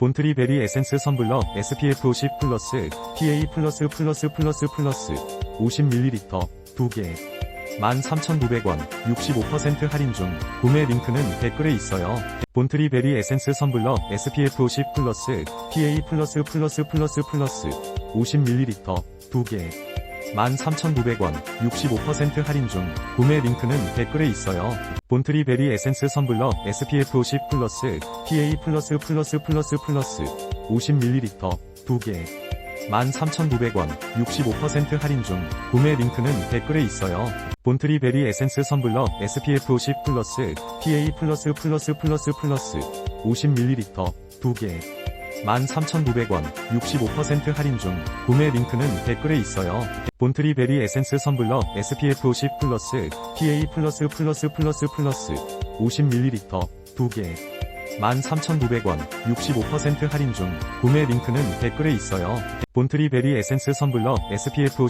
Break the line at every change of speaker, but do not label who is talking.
본트리 베리 에센스 선블러 SPF 50 플러스 PA 플러스 플러스 플러스 플러스 50ml 2개 13,900원 65% 할인 중 구매 링크는 댓글에 있어요. 본트리 베리 에센스 선블러 SPF 50 플러스 PA 플러스 플러스 플러스 플러스 50ml 2개 13,900원 65% 할인 중 구매 링크는 댓글에 있어요. 본트리 베리 에센스 선블러 SPF 50 플러스 PA 플러스 플러스 플러스 플러스 50ml 2개 13,900원 65% 할인 중 구매 링크는 댓글에 있어요. 본트리 베리 에센스 선블러 SPF 50 플러스 PA 플러스 플러스 플러스 플러스 50ml 2개 13,900원 65% 할인 중 구매 링크는 댓글에 있어요. 본트리 베리 에센스 선블러 SPF 50 플러스 PA 플러스 플러스 플러스 플러스 50ml 2개 13,900원 65% 할인 중 구매 링크는 댓글에 있어요. 본트리 베리 에센스 선블러 SPF